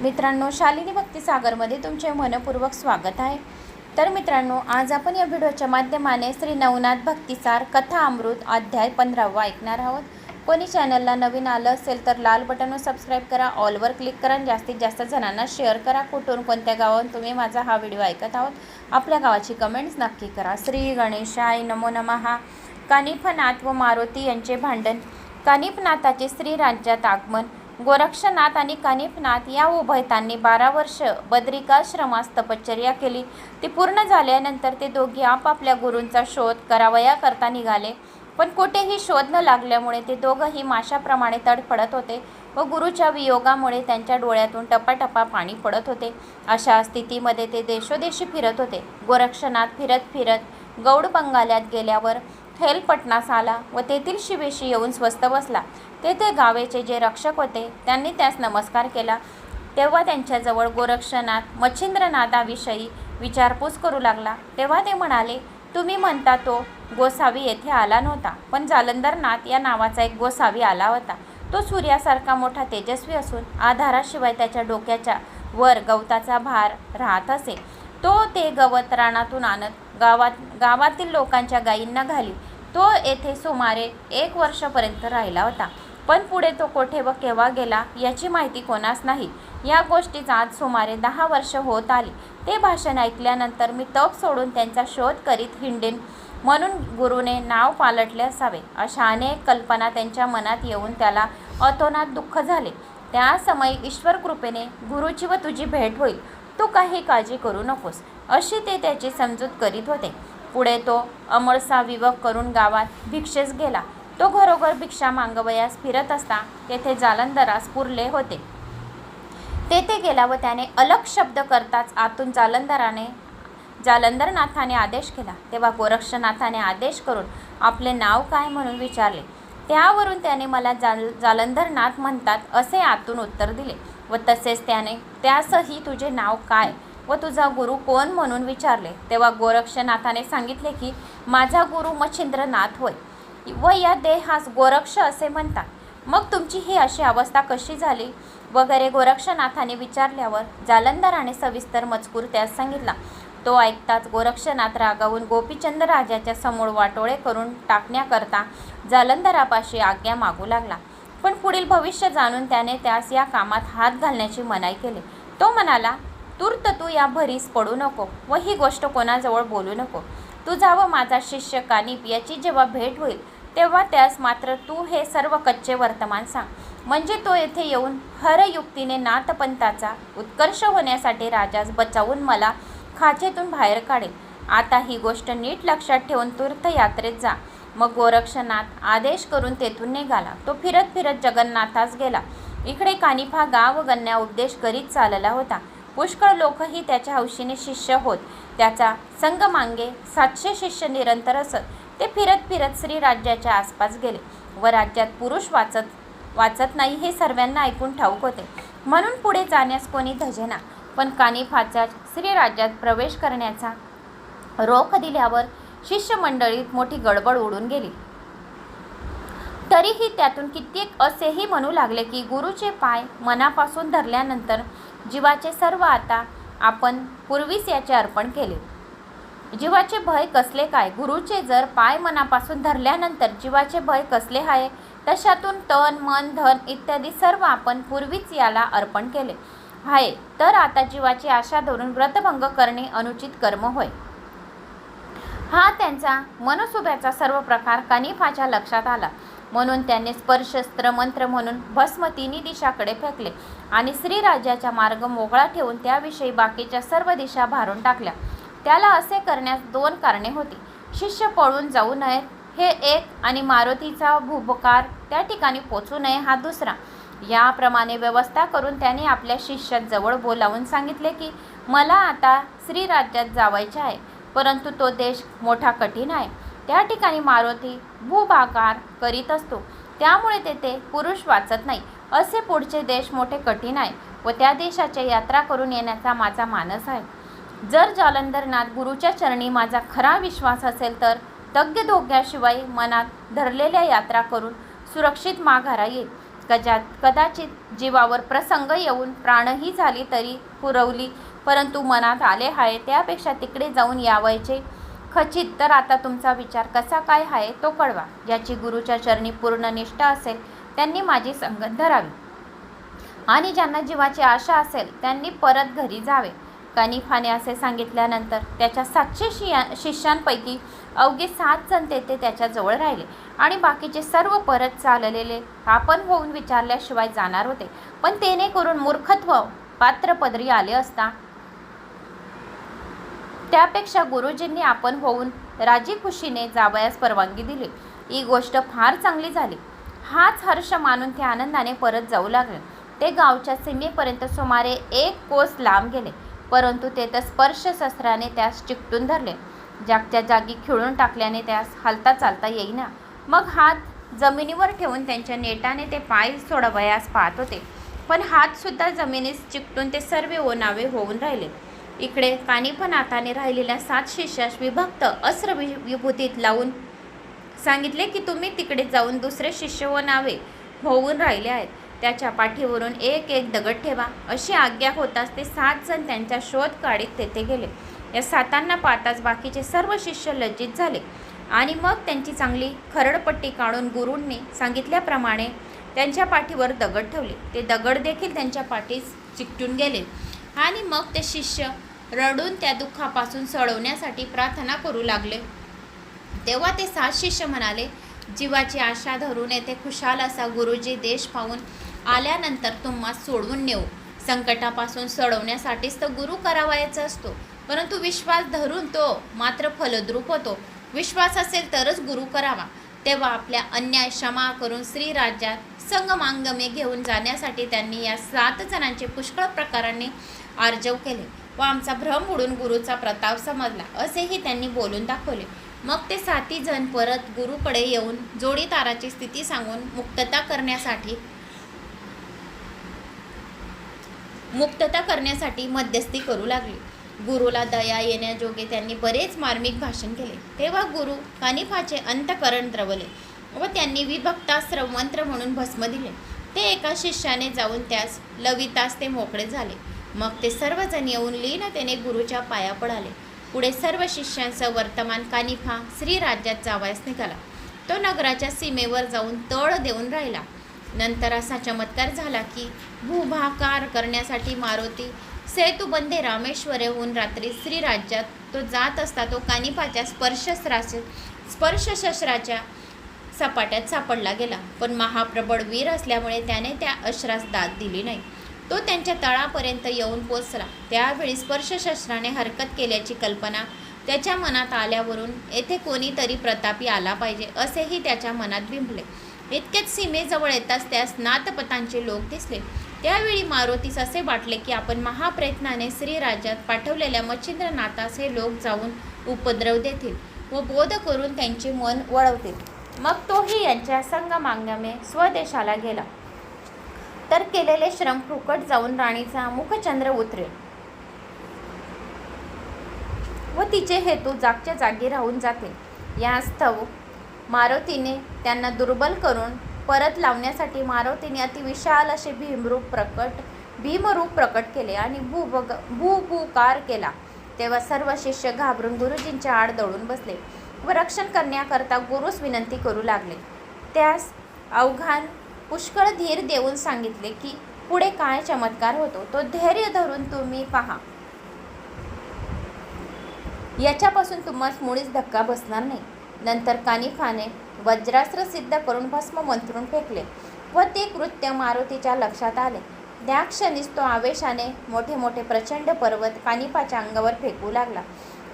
मित्रांनो शालिनी भक्तीसागरमध्ये तुमचे मनपूर्वक स्वागत आहे. तर मित्रांनो आज आपण या व्हिडिओच्या माध्यमाने श्री नवनाथ भक्तिसार कथा अमृत अध्याय पंधरावा ऐकणार आहोत. कोणी चॅनलला नवीन आलं असेल तर लाल बटनवर सबस्क्राईब करा ऑलवर क्लिक करा आणि जास्तीत जास्त जणांना शेअर करा. कुठून कोणत्या गावाहून तुम्ही माझा हा व्हिडिओ ऐकत आहोत आपल्या गावाची कमेंट्स नक्की करा. श्री गणेशाय नमो नमहा कानिफनाथ व मारुती यांचे भांडण. कानिफनाथाचे श्री राज्यात आगमन. गोरक्षनाथ आणि कानिफनाथ या उभयतांनी बारा वर्ष बद्रिकाश्रमास तपश्चर्या केली. ती पूर्ण झाल्यानंतर ते दोघे आपापल्या गुरूंचा शोध करावयाकरता निघाले. पण कुठेही शोध न लागल्यामुळे ते दोघंही माशाप्रमाणे तडफडत होते व गुरुच्या वियोगामुळे त्यांच्या डोळ्यातून टपाटपा पाणी पडत होते. अशा स्थितीमध्ये ते देशोदेशी फिरत होते. गोरक्षनाथ फिरत फिरत गौड बंगाल्यात गेल्यावर हेलपटणास आला व तेथील शिवेशी येऊन स्वस्त बसला. तेथे गावेचे जे रक्षक होते त्यांनी त्यास नमस्कार केला. तेव्हा त्यांच्याजवळ गोरक्षनाथ मच्छिंद्रनाथाविषयी विचारपूस करू लागला. तेव्हा ते म्हणाले तुम्ही म्हणता तो गोसावी येथे आला नव्हता पण जालंधरनाथ या नावाचा एक गोसावी आला होता. तो सूर्यासारखा मोठा तेजस्वी असून आधाराशिवाय त्याच्या डोक्याच्या वर गवताचा भार राहत असे. तो ते गवत रानातून आणत गावात गावातील लोकांच्या गायींना घाली तो येथे सुमारे एक वर्षापर्यंत राहिला होता. पण पुढे तो कोठे व केव्हा गेला याची माहिती कोणास नाही. या गोष्टीचा आज सुमारे दहा वर्ष होत आली. ते भाषण ऐकल्यानंतर मी तप सोडून त्यांचा शोध करीत हिंडेन. म्हणून गुरुने नाव पालटले असावे. अशा अनेक कल्पना त्यांच्या मनात येऊन त्याला अतोनात दुःख झाले. त्या समयी ईश्वर कृपेने गुरुची व तुझी भेट होईल. तू काही काळजी करू नकोस. अशी ते त्याची समजूत करीत होते. पुढे तो अमळसा विवक करून गावात भिक्षेस गेला. तो घरोघर भिक्षा मागवयास फिरत असता तेथे जालंधरास पुरले होते. तेथे गेला व त्याने अलग शब्द करताच आतून जालंधराने जालंधरनाथाने आदेश केला. तेव्हा गोरक्षनाथाने आदेश करून आपले नाव काय म्हणून विचारले. त्यावरून त्याने मला जाल जालंधरनाथ म्हणतात असे आतून उत्तर दिले. व तसेच त्याने त्यासही तुझे नाव काय व तुझा गुरु कोण म्हणून विचारले? तेव्हा गोरक्षनाथाने सांगितले की माझा गुरु मच्छिंद्रनाथ होय. व या देहास गोरक्ष असे म्हणतात. मग तुमची ही अशी अवस्था कशी झाली? वगैरे गोरक्षनाथाने विचारल्यावर जालंधराने सविस्तर मजकूर त्यास सांगितला. तो ऐकताच गोरक्षनाथ रागावून गोपीचंद राजाच्या समोर वाटोळे करून टाकण्याकरता जालंधरापाशी आज्ञा मागू लागला. पण पुढील भविष्य जाणून त्याने त्यास या कामात हात घालण्याची मनाई केली. तो म्हणाला तूर्त तू या भरीस पडू नको व ही गोष्ट कोणाजवळ बोलू नको. तुझा व माझा शिष्य कानिप याची जेव्हा भेट होईल तेव्हा त्यास मात्र तू हे सर्व कच्चे वर्तमान सांग. म्हणजे तो येथे येऊन हरयुक्तीने नाथपंथाचा उत्कर्ष होण्यासाठी राजास बचावून मला खाचेतून बाहेर काढेल. आता ही गोष्ट नीट लक्षात ठेवून तीर्थयात्रेत जा. मग गोरक्षनाथ आदेश करून तेथून निघाला. तो फिरत फिरत जगन्नाथास गेला. इकडे कानिफा गाव गण्या उपदेश करीत चालला होता. पुष्कळ लोकही त्याच्या हौशीने शिष्य होत. त्याचा संगमांगे सातशे शिष्य निरंतर असत. ते फिरत फिरत श्री राज्याच्या आसपास गेले व राज्यात पुरुष वाचत वाचत नाही हे सर्वांना ऐकून ठाऊक होते. म्हणून पुढे जाण्यास कोणी धजेना. पण कानिफाचा श्री राज्यात प्रवेश करण्याचा रोख दिल्यावर शिष्यमंडळीत मोठी गडबड उडून गेली. तरीही त्यातून कित्येक असेही म्हणू लागले की गुरुचे पाय मनापासून धरल्यानंतर जीवाचे सर्व आता आपण पूर्वीच याचे अर्पण केले. जीवाचे भय कसले काय? गुरुचे जर पाय मनापासून धरल्यानंतर जीवाचे भय कसले आहे तशातून तन मन धन इत्यादी सर्व आपण पूर्वीच याला अर्पण केले. आहे तर आता जीवाची आशा धरून व्रतभंग करणे अनुचित कर्म होय. हा त्यांचा मनसुब्याचा सर्व प्रकार कनिफाच्या लक्षात आला. म्हणून त्याने स्पर्शस्त्र मंत्र म्हणून भस्म तिन्ही दिशाकडे फेकले आणि श्रीराज्याचा मार्ग मोकळा ठेवून त्याविषयी बाकीच्या सर्व दिशा भारून टाकल्या. त्याला असे करण्यास दोन कारणे होती. शिष्य पळून जाऊ नये हे एक आणि मारुतीचा भुबकार त्या ठिकाणी पोचू नये हा दुसरा. याप्रमाणे व्यवस्था करून त्याने आपल्या शिष्यात जवळ बोलावून सांगितले की मला आता श्रीराज्यात जावायचे आहे. परंतु तो देश मोठा कठीण आहे. त्या ठिकाणी मारुती भूभाकार करीत असतो. त्यामुळे तेथे पुरुष वाचत नाही. असे पुढचे देश मोठे कठीण आहे व त्या देशाच्या यात्रा करून येण्याचा माझा मानस आहे. जर जालंधरनाथ गुरुच्या चरणी माझा खरा विश्वास असेल तर तज्ज्ञ धोक्याशिवाय मनात धरलेल्या यात्रा करून सुरक्षित माघारा येईल. कजा कदाचित जीवावर प्रसंग येऊन प्राणही झाली तरी पुरवली परंतु मनात आले आहे त्यापेक्षा तिकडे जाऊन यावयाचे. खचित तर आता तुमचा विचार कसा काय आहे तो कळवा. ज्याची गुरुच्या चरणी पूर्ण निष्ठा असेल त्यांनी माझी संगत धरावी. आणि ज्यांना जीवाची आशा असेल त्यांनी परत घरी जावे. कनिफाने असे सांगितल्यानंतर त्याच्या सातशे शिया शिष्यांपैकी अवघे सात जण तेथे त्याच्याजवळ राहिले. आणि बाकीचे सर्व परत चाललेले आपण होऊन विचारल्याशिवाय जाणार होते. पण तेने करून मूर्खत्व पात्रपदरी आले असता त्यापेक्षा गुरुजींनी आपण होऊन राजी खुशीने जावयास परवानगी दिली. ही गोष्ट फार चांगली झाली. हाच हर्ष मानून ते आनंदाने परत जाऊ लागले. ते गावच्या सीमेपर्यंत सुमारे एक कोस लांब गेले परंतु ते तर स्पर्शशस्त्राने त्यास चिकटून धरले. जागच्या जागी खिळून टाकल्याने त्यास हालता चालता येईना. मग हात जमिनीवर ठेवून त्यांच्या नेटाने ते पाय सोडवयास पाहत होते. पण हातसुद्धा जमिनीस चिकटून ते सर्व ओनावे होऊन राहिले. इकडे कानिफनाथाने राहिलेल्या सात शिष्यास विभक्त अस्त्र वि विभूतीत लावून सांगितले की तुम्ही तिकडे जाऊन दुसरे शिष्य व नावे होऊन राहिले आहेत. त्याच्या पाठीवरून एक एक दगड ठेवा. अशी आज्ञा होताच ते सात जण त्यांचा शोध काढीत तेथे गेले. या सातांना पाहताच बाकीचे सर्व शिष्य लज्जित झाले. आणि मग त्यांची चांगली खरडपट्टी काढून गुरूंनी सांगितल्याप्रमाणे त्यांच्या पाठीवर दगड ठेवले. ते दगड देखील त्यांच्या पाठीस चिकटून गेले. आणि मग ते शिष्य रडून त्या दुःखापासून सोडवण्यासाठी प्रार्थना करू लागले. तेव्हा ते सात शिष्य म्हणाले जीवाची आशा धरून येथे खुशाल असा गुरुजी देश पाहून आल्यानंतर तुम्हा सोडवून नेऊ. संकटापासून सोडवण्यासाठीच तर गुरु करावायचा असतो. परंतु विश्वास धरून तो मात्र फलद्रूप होतो. विश्वास असेल तरच गुरु करावा. तेव्हा आपल्या अन्याय क्षमा करून श्रीराज्यात संगमांगमे घेऊन जाण्यासाठी त्यांनी या सात जणांचे पुष्कळ प्रकारांनी आर्जव केले. व आमचा भ्रम उडून गुरुचा प्रताप समजला. असेही त्यांनी बोलून दाखवले. मग ते साती जण परत गुरुकडे येऊन जोडीदाराची स्थिती सांगून मुक्तता करण्यासाठी मुक्तता करण्यासाठी मध्यस्थी करू लागली. गुरुला दया येण्याजोगे त्यांनी बरेच मार्मिक भाषण केले. तेव्हा गुरु कानिफाचे अंतकरण द्रवले व त्यांनी विभक्तास्त्र मंत्र म्हणून भस्म दिले. ते एका शिष्याने जाऊन त्यास लवितास ते मोकळे झाले. मग ते सर्वजण येऊन लीनतेने गुरुच्या पाया पडाले. पुढे सर्व शिष्यांचं वर्तमान कानिफा श्रीराज्यात जावयास निघाला. तो नगराच्या सीमेवर जाऊन तळ देऊन राहिला. नंतर असा चमत्कार झाला की भूभाकार करण्यासाठी मारुती सेतुबंधे रामेश्वरेहून रात्री श्रीराज्यात तो जात असता तो कानिफाच्या स्पर्शस्त्राचे स्पर्शशस्त्राच्या सपाट्यात सापडला गेला. पण महाप्रबळ वीर असल्यामुळे त्याने त्या अश्रास दाद दिली नाही. तो त्यांच्या तळापर्यंत येऊन पोचला. त्यावेळी स्पर्शशस्त्राने हरकत केल्याची कल्पना त्याच्या मनात आल्यावरून येथे कोणीतरी प्रतापी आला पाहिजे असेही त्याच्या मनात बिंबले. इतकेच सीमेजवळ येताच त्यास नातपतांचे लोक दिसले. त्यावेळी मारुतीस असे वाटले की आपण महाप्रयत्नाने श्रीराज्यात पाठवलेल्या मच्छिंद्रनाथास हे लोक जाऊन उपद्रव देतील व बोध करून त्यांचे मन वळवतील. मग तोही यांच्या संगमांगामे स्वदेशाला गेला. तर केलेले श्रम फुकट जाऊन राणीचा मुखचंद्र उतरेल. व तिचे हेतू जागच्या जागी राहून जातील यास्तव मारुतीने त्यांना दुर्बल करून परत लावण्यासाठी मारुतीने अतिविशाल असे भीमरूप प्रकट भीमरूप प्रकट केले आणि भूभग भूभूकार केला. तेव्हा सर्व शिष्य घाबरून गुरुजींच्या आड दळून बसले व रक्षण करण्याकरता गुरुस विनंती करू लागले. त्यास अवघान पुष्कळ धीर देऊन सांगितले की पुढे काय चमत्कार होतो तो धैर्य धरून तुम्ही पहा. याच्यापासून तुम्हाला मुळीच धक्का बसणार नाही. नंतर कानिफाने वज्रास्त्र सिद्ध करून भस्म मंत्रून फेकले व ते कृत्य मारुतीच्या लक्षात आले. त्या क्षणीच तो आवेशाने मोठे मोठे प्रचंड पर्वत कानिफाच्या अंगावर फेकू लागला.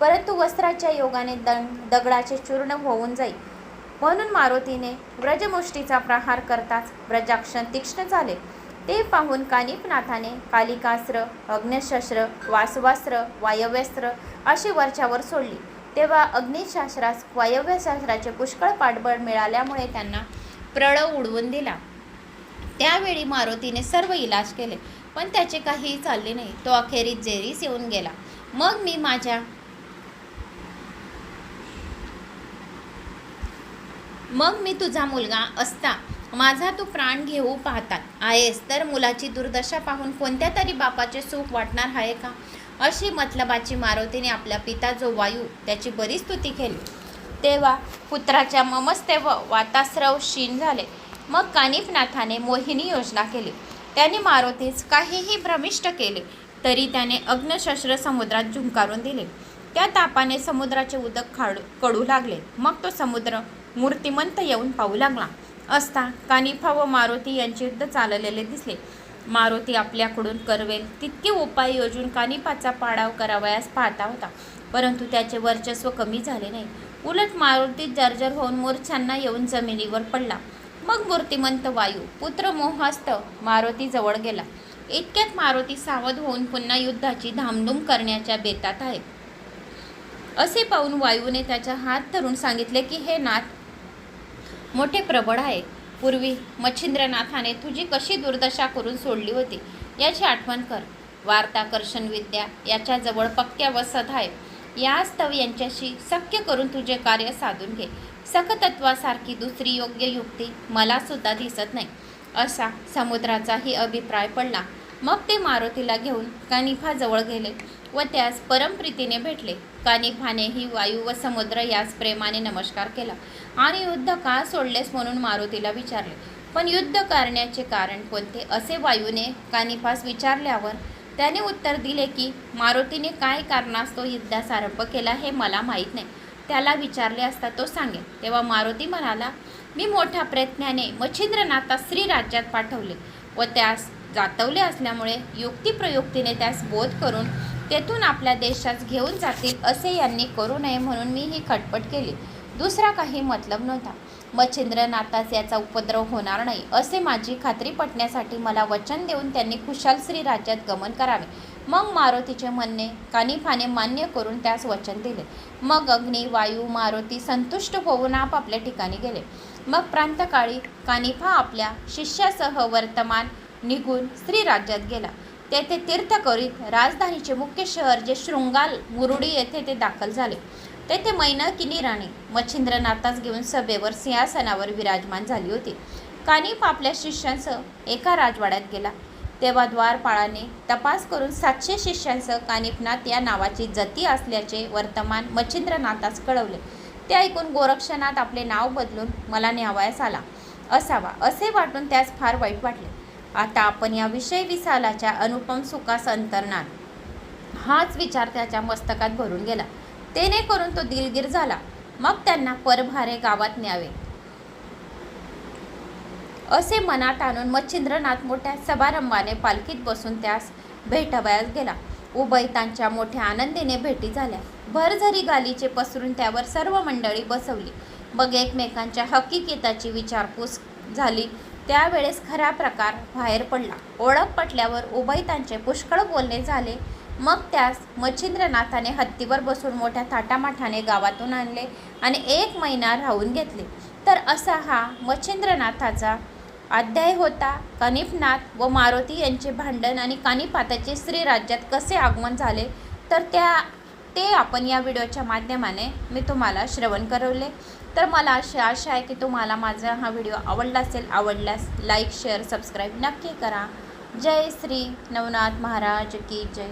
परंतु वस्त्राच्या योगाने दं दगडाचे चूर्ण होऊन जाई. म्हणून मारुतीने व्रजमुष्टीचा प्रहार करताच व्रजाक्षण तीक्ष्ण झाले. ते पाहून कानिपनाथाने कालिकास्त्र अग्निशस्त्र वासवास्त्र वायव्यस्त्र अशी वरच्यावर सोडली. तेव्हा अग्निशास्त्रास वायव्यशास्त्राचे पुष्कळ पाठबळ मिळाल्यामुळे त्यांना प्रळव उडवून दिला. त्यावेळी मारुतीने सर्व इलाज केले पण त्याचे काहीही चालले नाही. तो अखेरीत जेरीस येऊन गेला. मग मी माझ्या मग मी तुझा मुलगा असता. माझा तू प्राण घेऊ पाहतात. आहेस तर मुलाची दुर्दशा पाहून कोणत्या तरी बापाचे सुख वाटणार आहे का? अशी मतलबाची मारुतीने आपला पिता जो वायू त्याची बरी स्तुती केली. तेव्हा पुत्राच्या ममस्ते व वातास्रव क्षीण झाले. मग कानिपनाथाने मोहिनी योजना केली. त्याने मारुतीस काहीही भ्रमिष्ट केले तरी त्याने अग्नशस्त्र समुद्रात झुंकारून दिले. त्या तापाने समुद्राचे उदक खाड कडू लागले. मग तो समुद्र मूर्तिमंत येऊन पाहू लागला. असता कानिफा व मारुती यांचे युद्ध चाललेले दिसले. मारुती आपल्याकडून करवेल तितके उपाय योजून कानिपाचा पाडाव करावयास पाहता होता. परंतु त्याचे वर्चस्व कमी झाले नाही. उलट मारुती जर्जर होऊन मूर्छांना येऊन जमिनीवर पडला. मग मूर्तिमंत वायू पुत्र मोहस्त मारुती जवळ गेला. इतक्यात मारुती सावध होऊन पुन्हा युद्धाची धामधूम करण्याच्या बेतात आहे. असे पाहून वायूने त्याचा हात धरून सांगितले की हे नाथ मोठे प्रबळ आहे. पूर्वी मच्छिंद्रनाथाने तुझी कशी दुर्दशा करून सोडली होती याची आठवण कर. वार्ताकर्षण विद्या याच्याजवळ पक्क्या वसत आहे यास्तव यांच्याशी शक्य करून तुझे कार्य साधून घे. सकतत्वासारखी दुसरी योग्य युक्ती मलासुद्धा दिसत नाही. असा समुद्राचाही अभिप्राय पडला. मग ते मारुतीला घेऊन कानिफाजवळ गेले व त्यास परमप्रीतीने भेटले. कानिफानेही वायू व समुद्र यास प्रेमाने नमस्कार केला. आणि युद्ध का सोडलेस म्हणून मारुतीला विचारले. पण युद्ध करण्याचे कारण कोणते? असे वायूने कानिफास विचारल्यावर त्याने उत्तर दिले की मारुतीने काय कारणास्तव युद्धास आरंभ केला हे मला माहीत नाही. त्याला विचारले असता तो सांगेल. तेव्हा मारुती म्हणाला मी मोठ्या प्रयत्नाने मच्छिंद्रनाथास श्रीराज्यात पाठवले व त्यास जातवले असल्यामुळे युक्तिप्रयुक्तीने त्यास बोध करून तेथून आपल्या देशात घेऊन जातील असे यांनी करू नये म्हणून मी ही खटपट केली. दुसरा काही मतलब नव्हता. मच्छिंद्रनाथास याचा उपद्रव होणार नाही असे माझी खात्री पटण्यासाठी मला वचन देऊन त्यांनी खुशाल श्री राज्यात गमन करावे. मग मारुतीचे म्हणणे कानिफाने मान्य करून त्यास वचन दिले. मग अग्नी वायू मारुती संतुष्ट होऊन आपापल्या ठिकाणी गेले. मग प्रांतकाळी कानिफा आपल्या शिष्यासह वर्तमान निघून श्री राज्यात गेला. तेथे तीर्थ करीत राजधानीचे मुख्य शहर जे शृंगाल मुरुडी येथे ते दाखल झाले. तेथे मैनाकिनी राणी मच्छिंद्रनाथास घेऊन सभेवर सिंहासनावर विराजमान झाली होती. कानिफ आपल्या शिष्यांसह एका राजवाड्यात गेला. तेव्हा द्वारपाळाने तपास करून सातशे शिष्यांसह कानिफनाथ या नावाची जती असल्याचे वर्तमान मच्छिंद्रनाथास कळवले. ते ऐकून गोरक्षनाथ आपले नाव बदलून मला न्यावयास आला. असावा असे वाटून त्यास फार वाईट वाटले. आता आपण या विषय विसालाच्या अनुपम सुखास अंतरणार हाच विचार त्याच्या मस्तकात भरून गेला. तेने करून तो दिलगीर झाला. मग त्यांना परभारे गावात न्यावे. असे मनात आणून मच्छिंद्रनाथ मोठ्या समारंभाने पालखीत बसून त्यास भेटवयास गेला. उभयतांच्या मोठ्या आनंदीने भेटी झाल्या. भरझरी गालीचे पसरून त्यावर सर्व मंडळी बसवली. मग एकमेकांच्या हकीकताची विचारपूस झाली. त्यावेळेस खरा प्रकार बाहेर पडला. ओळख पटल्यावर उभयतांचे पुष्कळ बोलणे झाले. मग त्यास मच्छिंद्रनाथाने हत्तीवर बसून मोठ्या थाटामाठाने गावातून आणले आणि एक महिना राहून घेतले. तर असा हा मच्छिंद्रनाथाचा अध्याय होता. कनिफनाथ व मारुती यांचे भांडण आणि कानिपाताचे स्त्री राज्यात कसे आगमन झाले तर त्या ते आपण या व्हिडिओच्या माध्यमाने मी तुम्हाला श्रवण करवले. तर मला अशी आशा आहे की तुम्हाला माझा हा व्हिडिओ आवडला असेल आवडल्यास लाईक शेअर सबस्क्राईब नक्की करा. जय श्री नवनाथ महाराज की जय.